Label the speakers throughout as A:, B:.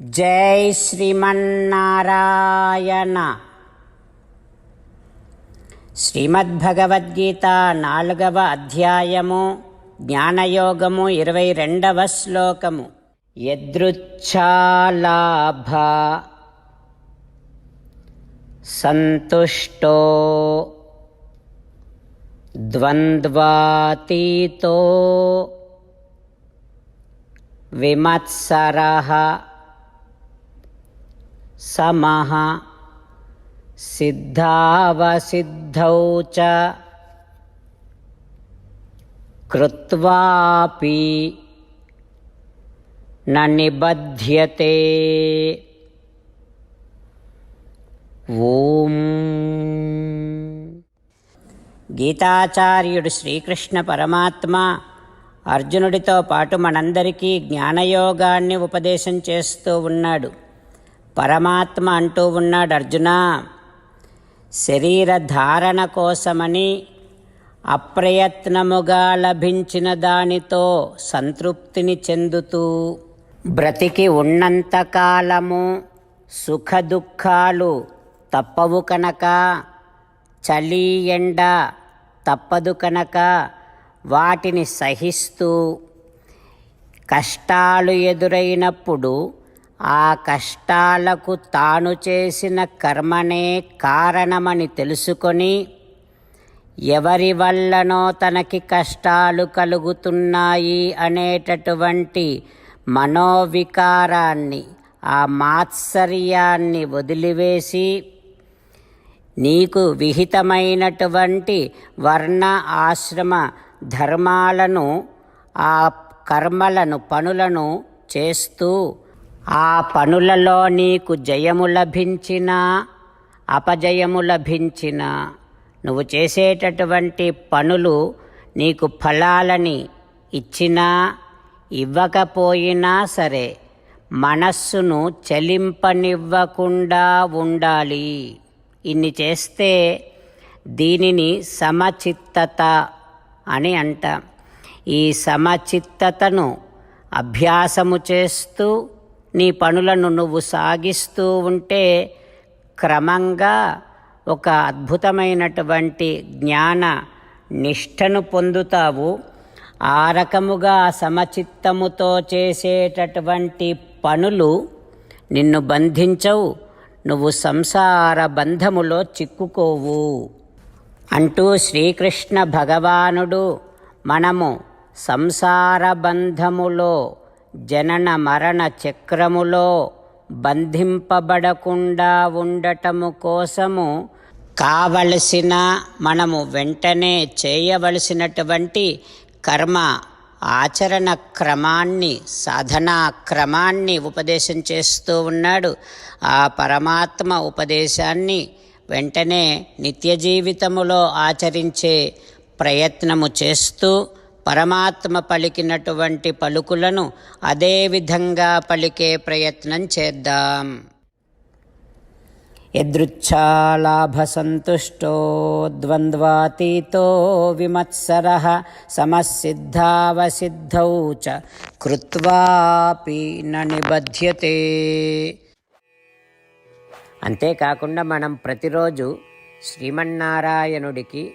A: జై శ్రీమన్నారాయణ. శ్రీమద్భగవద్గీత నాలుగవ అధ్యాయము జ్ఞానయోగము ఇరవై రెండవ శ్లోకము. యదృచ్ఛాలాభ సంతుష్టో ద్వంద్వాతీతో విమత్సర సమः సిద్ధావసిద్ధౌ చ కృత్వాపి న నిబధ్యతే. ఓం. గీతాచార్యుడు శ్రీకృష్ణ పరమాత్మ అర్జునుడితో పాటు మనందరికీ జ్ఞానయోగాన్ని ఉపదేశం చేస్తూ ఉన్నాడు. పరమాత్మ అంటూ ఉన్నాడు అర్జున. శరీర ధారణ కోసమని అప్రయత్నముగా లభించిన దానితో సంతృప్తిని చెందుతూ బ్రతికి ఉన్నంతకాలము సుఖ దుఃఖాలు తప్పవు కనుక చలి ఎండ తప్పదు కనుక వాటిని సహిస్తూ కష్టాలు ఎదురైనప్పుడు ఆ కష్టాలకు తాను చేసిన కర్మనే కారణమని తెలుసుకొని ఎవరి వల్లనో తనకి కష్టాలు కలుగుతున్నాయి అనేటటువంటి మనోవికారాన్ని ఆ మాత్సర్యాన్ని వదిలివేసి నీకు విహితమైనటువంటి వర్ణ ఆశ్రమ ధర్మాలను ఆ కర్మలను పనులను చేస్తూ ఆ పనులలో నీకు జయము లభించిన అపజయము లభించిన నువ్వు చేసేటటువంటి పనులు నీకు ఫలాలని ఇచ్చినా ఇవ్వకపోయినా సరే మనస్సును చలింపనివ్వకుండా ఉండాలి. ఇన్ని చేస్తే దీనిని సమచిత్తత అని అంటాం. ఈ సమచిత్తతను అభ్యాసము చేస్తూ నీ పనులను నువ్వు సాగిస్తూ ఉంటే క్రమంగా ఒక అద్భుతమైనటువంటి జ్ఞాన నిష్టను పొందుతావు. ఆ రకముగా సమచిత్తముతో చేసేటటువంటి పనులు నిన్ను బంధించవు నువ్వు సంసార బంధములో చిక్కుకోవు. అంటూ శ్రీకృష్ణ భగవానుడు మనము సంసార బంధములో జనన మరణ చక్రములో బంధింపబడకుండా ఉండటము కోసము కావలసిన మనము వెంటనే చేయవలసినటువంటి కర్మ ఆచరణ క్రమాన్ని సాధనా క్రమాన్ని ఉపదేశం చేస్తూ ఉన్నాడు. ఆ పరమాత్మ ఉపదేశాన్ని వెంటనే నిత్య జీవితములో ఆచరించే ప్రయత్నము చేస్తూ పరమాత్మ పలికినటువంటి పలుకులను అదే విధంగా పలికే ప్రయత్నం చేద్దాం. యదృచ్ఛాలాభసంతుష్టో ద్వంద్వాతీతో విమత్సర సమసిద్ధావసిద్ధౌ చ కృత్వాపి నిబధ్యతే. అంతేకాకుండా మనం ప్రతిరోజు శ్రీమన్నారాయణుడికి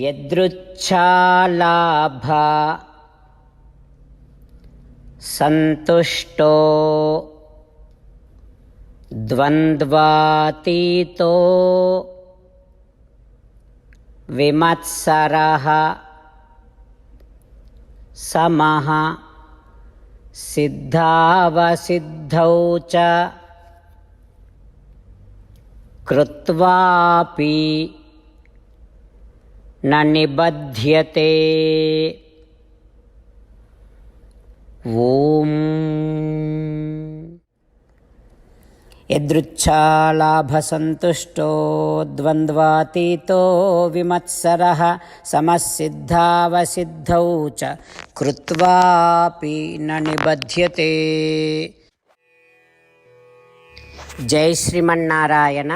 A: यदृच्छालाभ सन्तुष्टो द्वन्द्वातीतो विमत्सरः समः सिद्धावसिद्धौ कृत्वापि न निबध्यते ॐ యదృచ్ఛాలాభసంతుష్టో ద్వంద్వాతీతో విమత్సరः సమసిద్ధావసిద్ధౌ చ కృత్వాపి న నిబధ్యతే జై శ్రీమన్నారాయణ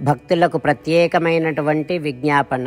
A: భక్తులకు ప్రత్యేకమైనటువంటి విజ్ఞాపన